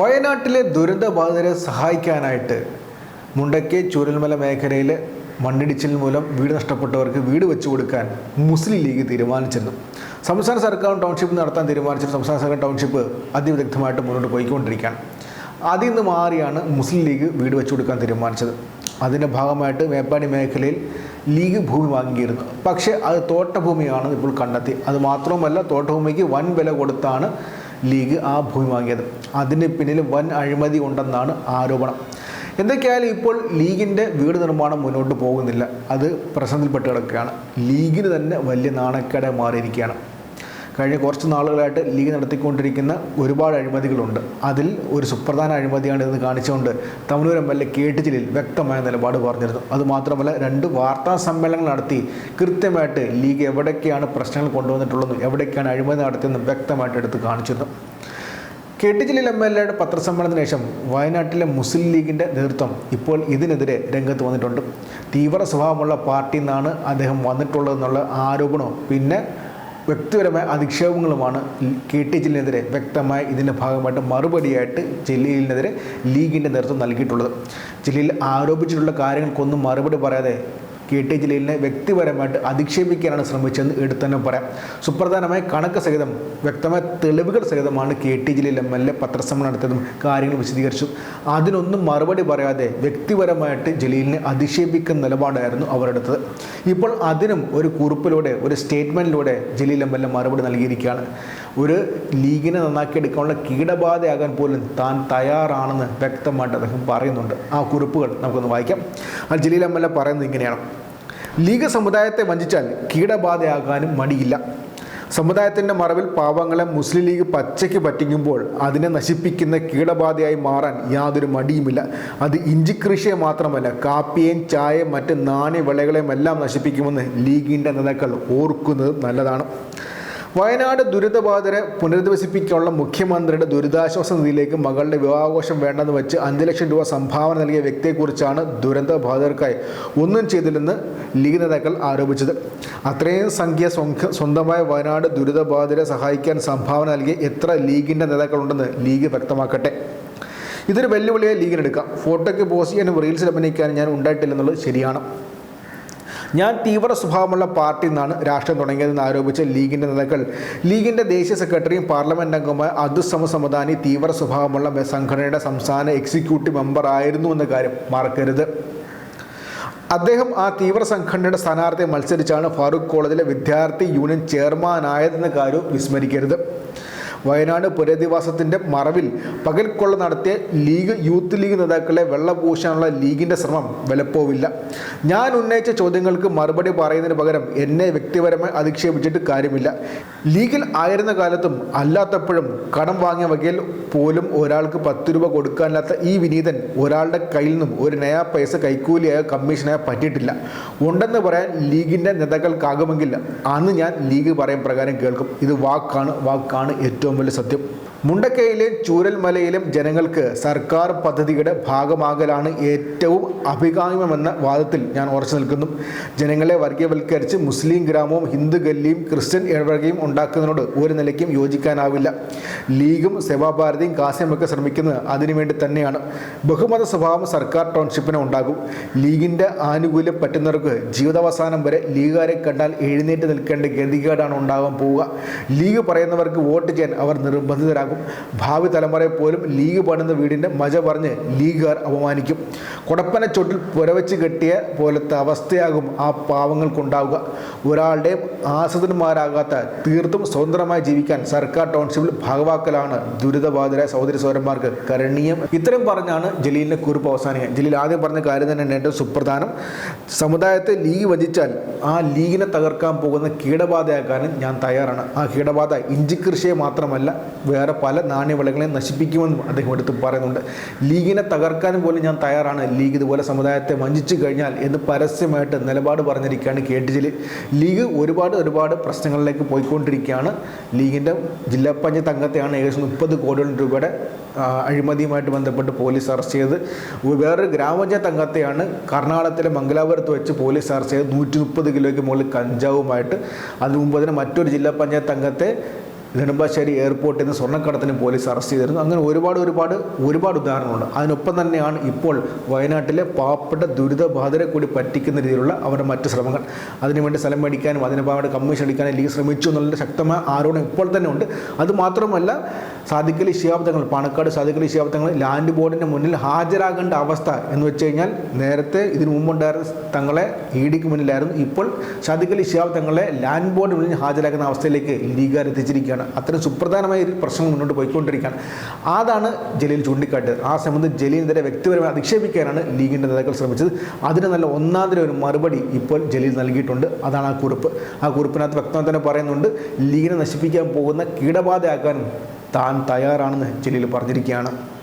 വയനാട്ടിലെ ദുരന്തബാധിതരെ സഹായിക്കാനായിട്ട് മുണ്ടക്കെ ചൂരൽമല മേഖലയിലെ മണ്ണിടിച്ചിൽ മൂലം വീട് നഷ്ടപ്പെട്ടവർക്ക് വീട് വെച്ചു കൊടുക്കാൻ മുസ്ലിം ലീഗ് തീരുമാനിച്ചിരുന്നു. സംസ്ഥാന സർക്കാർ ടൗൺഷിപ്പ് നടത്താൻ തീരുമാനിച്ചിട്ട് സംസ്ഥാന സർക്കാർ ടൗൺഷിപ്പ് അതിവിദഗ്ധമായിട്ട് മുന്നോട്ട് പോയിക്കൊണ്ടിരിക്കുകയാണ്. അതിൽ നിന്ന് മാറിയാണ് മുസ്ലിം ലീഗ് വീട് വെച്ചു കൊടുക്കാൻ തീരുമാനിച്ചത്. അതിന്റെ ഭാഗമായിട്ട് മേപ്പാടി മേഖലയിൽ ലീഗ് ഭൂമി വാങ്ങിയിരുന്നു. പക്ഷേ അത് തോട്ടഭൂമിയാണ് ഇപ്പോൾ കണ്ടെത്തി. അത് മാത്രവുമല്ല തോട്ടഭൂമിക്ക് വൻ വില കൊടുത്താണ് ലീഗ് ആ ഭൂമി വാങ്ങിയത്. അതിന് പിന്നിൽ വൻ അഴിമതി ഉണ്ടെന്നാണ് ആരോപണം. എന്തൊക്കെയായാലും ഇപ്പോൾ ലീഗിന്റെ വീട് നിർമ്മാണം മുന്നോട്ട് പോകുന്നില്ല. അത് പ്രശ്നത്തിൽപ്പെട്ട് കിടക്കുകയാണ്. ലീഗിന് തന്നെ വലിയ നാണക്കേടായി മാറിയിരിക്കുകയാണ്. കഴിഞ്ഞ കുറച്ച് നാളുകളായിട്ട് ലീഗ് നടത്തിക്കൊണ്ടിരിക്കുന്ന ഒരുപാട് അഴിമതികളുണ്ട്. അതിൽ ഒരു സുപ്രധാന അഴിമതിയാണ് ഇതെന്ന് കാണിച്ചുകൊണ്ട് തമിഴൂർ M L A K T Jaleel വ്യക്തമായ നിലപാട് പറഞ്ഞിരുന്നു. അതുമാത്രമല്ല രണ്ട് വാർത്താ സമ്മേളനങ്ങൾ നടത്തി കൃത്യമായിട്ട് ലീഗ് എവിടേക്കാണ് പ്രശ്നങ്ങൾ കൊണ്ടുവന്നിട്ടുള്ളതെന്നും എവിടേക്കാണ് അഴിമതി നടത്തിയെന്നും വ്യക്തമായിട്ട് എടുത്ത് കാണിച്ചിരുന്നു. K T Jaleel M L എയുടെ പത്രസമ്മേളനത്തിന് ശേഷം വയനാട്ടിലെ മുസ്ലിം ലീഗിന്റെ നേതൃത്വം ഇപ്പോൾ ഇതിനെതിരെ രംഗത്ത് വന്നിട്ടുണ്ട്. തീവ്ര സ്വഭാവമുള്ള പാർട്ടിയിൽ നിന്നാണ് അദ്ദേഹം വന്നിട്ടുള്ളതെന്നുള്ള ആരോപണവും പിന്നെ വ്യക്തിപരമായ അധിക്ഷേപങ്ങളുമാണ് കെ ടി ജലീലിനെതിരെ വ്യക്തമായി ഇതിന്റെ ഭാഗമായിട്ട് മറുപടിയായിട്ട് ജലീലിനെതിരെ ലീഗിന്റെ നേതൃത്വം നൽകിയിട്ടുള്ളത്. ജലീൽ ആരോപിച്ചിട്ടുള്ള കാര്യങ്ങൾക്കൊന്നും മറുപടി പറയാതെ കെ ടി ജലീലിനെ വ്യക്തിപരമായിട്ട് അധിക്ഷേപിക്കാനാണ് ശ്രമിച്ചതെന്ന് എടുത്തു തന്നെ പറയാം. സുപ്രധാനമായ കണക്ക് സഹിതം വ്യക്തമായ തെളിവുകൾ സഹിതമാണ് K T Jaleel M L A പത്രസമ്മേളനം നടത്തിയതും കാര്യങ്ങൾ വിശദീകരിച്ചു. അതിനൊന്നും മറുപടി പറയാതെ വ്യക്തിപരമായിട്ട് ജലീലിനെ അധിക്ഷേപിക്കുന്ന നിലപാടായിരുന്നു അവരെടുത്തത്. ഇപ്പോൾ അതിനും ഒരു കുറിപ്പിലൂടെ ഒരു സ്റ്റേറ്റ്മെന്റിലൂടെ ജലീൽ എം എൽ എ മറുപടി നൽകിയിരിക്കുകയാണ്. ഒരു ലീഗിനെ നന്നാക്കി എടുക്കാനുള്ള കീടബാധയാകാൻ പോലും താൻ തയ്യാറാണെന്ന് വ്യക്തമായിട്ട് അദ്ദേഹം പറയുന്നുണ്ട്. ആ കുറിപ്പുകൾ നമുക്കൊന്ന് വായിക്കാം. ആ ജലീൽ എം എൽ എ പറയുന്നത് ഇങ്ങനെയാണ്. ലീഗ് സമുദായത്തെ വഞ്ചിച്ചാൽ കീടബാധയാകാനും മടിയില്ല. സമുദായത്തിന്റെ മറവിൽ പാവങ്ങളെ മുസ്ലിം ലീഗ് പച്ചയ്ക്ക് പറ്റിക്കുമ്പോൾ അതിനെ നശിപ്പിക്കുന്ന കീടബാധയായി മാറാൻ യാതൊരു മടിയുമില്ല. അത് ഇഞ്ചിക്കൃഷിയെ മാത്രമല്ല കാപ്പിയെയും ചായയും മറ്റ് നാണ്യവിളകളെയും എല്ലാം നശിപ്പിക്കുമെന്ന് ലീഗിന്റെ നേതാക്കൾ ഓർക്കുന്നത് നല്ലതാണ്. വയനാട് ദുരിതബാധിതരെ പുനരധിവസിപ്പിക്കാനുള്ള മുഖ്യമന്ത്രിയുടെ ദുരിതാശ്വാസ നിധിയിലേക്ക് മകളുടെ വിവാഹാഘോഷം വേണ്ടെന്ന് വെച്ച് അഞ്ച് ലക്ഷം രൂപ സംഭാവന നൽകിയ വ്യക്തിയെക്കുറിച്ചാണ് ദുരന്തബാധിതർക്കായി ഒന്നും ചെയ്തില്ലെന്ന് ലീഗ് നേതാക്കൾ ആരോപിച്ചത്. അത്രയും സംഖ്യ സ്വന്തമായ വയനാട് ദുരിതബാധിതരെ സഹായിക്കാൻ സംഭാവന നൽകിയ എത്ര ലീഗിന്റെ നേതാക്കളുണ്ടെന്ന് ലീഗ് വ്യക്തമാക്കട്ടെ. ഇതൊരു വെല്ലുവിളിയായി ലീഗിനെടുക്കാം. ഫോട്ടോയ്ക്ക് പോസ്റ്റ് ചെയ്യാനും റീൽസിൽ അഭിനയിക്കാനും ഞാൻ ഉണ്ടായിട്ടില്ലെന്നുള്ളത് ശരിയാണ്. ഞാൻ തീവ്ര സ്വഭാവമുള്ള പാർട്ടി എന്നാണ് രാഷ്ട്രം തുടങ്ങിയതെന്ന് ആരോപിച്ച ലീഗിന്റെ നേതാക്കൾ. ലീഗിന്റെ ദേശീയ സെക്രട്ടറിയും പാർലമെന്റ് അംഗവുമായ അദുസമ സമദാനി തീവ്ര സ്വഭാവമുള്ള സംഘടനയുടെ സംസ്ഥാന എക്സിക്യൂട്ടീവ് മെമ്പർ ആയിരുന്നു എന്ന കാര്യം മറക്കരുത്. അദ്ദേഹം ആ തീവ്ര സംഘടനയുടെ സ്ഥാനാർത്ഥിയെ മത്സരിച്ചാണ് ഫാറൂഖ് കോളേജിലെ വിദ്യാർത്ഥി യൂണിയൻ ചെയർമാനായതെന്ന കാര്യവും വിസ്മരിക്കരുത്. വയനാട് പുനരധിവാസത്തിന്റെ മറവിൽ പകൽക്കൊള്ള നടത്തിയ ലീഗ് യൂത്ത് ലീഗ് നേതാക്കളെ വെള്ളപൂശാനുള്ള ലീഗിന്റെ ശ്രമം വിലപ്പോവില്ല ഞാൻ ഉന്നയിച്ച ചോദ്യങ്ങൾക്ക് മറുപടി പറയുന്നതിന് പകരം എന്നെ വ്യക്തിപരമായി അധിക്ഷേപിച്ചിട്ട് കാര്യമില്ല. ലീഗിൽ ആയിരുന്ന കാലത്തും അല്ലാത്തപ്പോഴും കടം വാങ്ങിയ വകയിൽ പോലും ഒരാൾക്ക് പത്ത് രൂപ കൊടുക്കാനില്ലാത്ത ഈ വിനീതൻ ഒരാളുടെ കയ്യിൽ നിന്നും ഒരു നയാ പൈസ കൈക്കൂലിയായ കമ്മീഷനായ പറ്റിയിട്ടില്ല. ഉണ്ടെന്ന് പറയാൻ ലീഗിന്റെ നേതാക്കൾക്കാകുമെങ്കിൽ അന്ന് ഞാൻ ലീഗ് പറയും പ്രകാരം കേൾക്കും. ഇത് വാക്കാണ് വാക്കാണ് ഏറ്റവും വലിയ സത്യം. മുണ്ടക്കയിലെയും ചൂരൽമലയിലും ജനങ്ങൾക്ക് സർക്കാർ പദ്ധതിയുടെ ഭാഗമാകലാണ് ഏറ്റവും അഭികാമ്യമെന്ന വാദത്തിൽ ഞാൻ ഉറച്ചു നിൽക്കുന്നു. ജനങ്ങളെ വർഗീയവൽക്കരിച്ച് മുസ്ലിം ഗ്രാമവും ഹിന്ദു ഗല്ലിയും ക്രിസ്ത്യൻ ഇടവകയും ഉണ്ടാക്കുന്നതിനോട് ഒരു നിലയ്ക്കും യോജിക്കാനാവില്ല. ലീഗും സേവാഭാരതിയും കാസ്യമൊക്കെ ശ്രമിക്കുന്നത് അതിനുവേണ്ടി തന്നെയാണ്. ബഹുമത സ്വഭാവം സർക്കാർ ടൗൺഷിപ്പിന് ഉണ്ടാകും. ലീഗിന്റെ ആനുകൂല്യം പറ്റുന്നവർക്ക് ജീവിതാവസാനം വരെ ലീഗുകാരെ കണ്ടാൽ എഴുന്നേറ്റ് നിൽക്കേണ്ട ഗതികേടാണ് ഉണ്ടാകാൻ പോവുക. ലീഗ് പറയുന്നവർക്ക് വോട്ട് ചെയ്യാൻ അവർ നിർബന്ധിതരാകും. ഭാവി തലമുറയെ പോലും ലീഗ് പണിന്ന വീടിന്റെ മജ പറഞ്ഞ് ലീഗുകാർ അപമാനിക്കും. കുടപ്പന ചൊട്ടിൽ പുരവച്ച് കെട്ടിയ പോലത്തെ അവസ്ഥയാകും ആ പാവങ്ങൾക്കുണ്ടാവുക. ഒരാളുടെയും ആസ്വദന്മാരാകാത്ത തീർത്തും സ്വതന്ത്രമായി ജീവിക്കാൻ സർക്കാർ ടൗൺഷിപ്പിൽ ഭാഗവാക്കലാണ് ദുരിതബാധിതരായ സഹോദരി സഹോദരന്മാർക്ക് കരണീയം. ഇത്രയും പറഞ്ഞാണ് ജലീലിന്റെ കുറിപ്പ് അവസാനിക്കുക. ജലീൽ ആദ്യം പറഞ്ഞ കാര്യം തന്നെയാണ് ഏറ്റവും സുപ്രധാനം. സമുദായത്തെ ലീഗ് വഞ്ചിച്ചാൽ ആ ലീഗിനെ തകർക്കാൻ പോകുന്ന കീടബാധയാക്കാനും ഞാൻ തയ്യാറാണ്. ആ കീടബാധ ഇഞ്ചിക്കൃഷിയെ മാത്രമല്ല വേറെ പല നാണ്യവിളകളെയും നശിപ്പിക്കുമെന്നും അദ്ദേഹം എടുത്ത് പറയുന്നുണ്ട്. ലീഗിനെ തകർക്കാൻ പോലും ഞാൻ തയ്യാറാണ്. ലീഗ് ഇതുപോലെ സമുദായത്തെ വഞ്ചിച്ചു കഴിഞ്ഞാൽ എന്ന് പരസ്യമായിട്ട് നിലപാട് പറഞ്ഞിരിക്കുകയാണ് കെ ടി ജലീൽ ലീഗ് ഒരുപാട് ഒരുപാട് പ്രശ്നങ്ങളിലേക്ക് പോയിക്കൊണ്ടിരിക്കുകയാണ്. ലീഗിന്റെ ജില്ലാ പഞ്ചായത്ത് അംഗത്തെയാണ് ഏകദേശം മുപ്പത് കോടിയോളം രൂപയുടെ അഴിമതിയുമായിട്ട് ബന്ധപ്പെട്ട് പോലീസ് അറസ്റ്റ് ചെയ്ത് വേറൊരു ഗ്രാമപഞ്ചായത്ത് അംഗത്തെയാണ് കർണാടകത്തിലെ മംഗലാപുരത്ത് വെച്ച് പോലീസ് അറസ്റ്റ് ചെയ്ത് നൂറ്റി മുപ്പത് കിലോയ്ക്ക് മുകളിൽ കഞ്ചാവുമായിട്ട്. അതിനു മുമ്പ് തന്നെ മറ്റൊരു ജില്ലാ പഞ്ചായത്ത് അംഗത്തെ നെടുമ്പാശ്ശേരി എയർപോർട്ടിൽ നിന്ന് സ്വർണക്കടത്തിന് പോലീസ് അറസ്റ്റ് ചെയ്തിരുന്നു. അങ്ങനെ ഒരുപാട് ഒരുപാട് ഒരുപാട് ഉദാഹരണമുണ്ട് അതിനൊപ്പം തന്നെയാണ് ഇപ്പോൾ വയനാട്ടിലെ പാവപ്പെട്ട ദുരിതബാധിതരെ കൂടി പറ്റിക്കുന്ന രീതിയിലുള്ള അവരുടെ മറ്റ് ശ്രമങ്ങൾ. അതിനുവേണ്ടി സ്ഥലം മേടിക്കാനും അതിന് കമ്മീഷൻ അടിക്കാനും ലീഗ് ശ്രമിച്ചു എന്നുള്ള ശക്തമായ ആരോപണം ഇപ്പോൾ തന്നെ ഉണ്ട്. അതുമാത്രമല്ല സാധിക്കലി ശിഹാബ്ദങ്ങൾ പാണക്കാട് സാധിക്കലി ശിഹാബ്ദങ്ങൾ ലാൻഡ് ബോർഡിന്റെ മുന്നിൽ ഹാജരാകേണ്ട അവസ്ഥ എന്ന് വെച്ച് കഴിഞ്ഞാൽ നേരത്തെ ഇതിനു മുമ്പുണ്ടായിരുന്ന തങ്ങളെ ഇ ഡിക്ക് മുന്നിലായിരുന്നു. ഇപ്പോൾ സാധിക്കലി ശിഹാബ്ദങ്ങളെ ലാൻഡ് ബോർഡിന് മുന്നിൽ ഹാജരാക്കുന്ന അവസ്ഥയിലേക്ക് ലീഗുകാർ എത്തിച്ചിരിക്കുകയാണ്. അത്രയും സുപ്രധാനമായ ഒരു പ്രശ്നം മുന്നോട്ട് പോയിക്കൊണ്ടിരിക്കുകയാണ്. അതാണ് ജലീൽ ചൂണ്ടിക്കാട്ടിയത്. ആ സമയത്ത് ജലീലിനെതിരെ വ്യക്തിപരമായി അധിക്ഷേപിക്കാനാണ് ലീഗിന്റെ നേതാക്കൾ ശ്രമിച്ചത്. അതിന് നല്ല ഒന്നാന്തര ഒരു മറുപടി ഇപ്പോൾ ജലീൽ നൽകിയിട്ടുണ്ട്. അതാണ് ആ കുറിപ്പ്. ആ കുറിപ്പിനകത്ത് വ്യക്തമായി തന്നെ പറയുന്നുണ്ട് ലീഗിനെ നശിപ്പിക്കാൻ പോകുന്ന കീടബാധയാക്കാനും താൻ തയ്യാറാണെന്ന് ജലീൽ പറഞ്ഞിരിക്കുകയാണ്.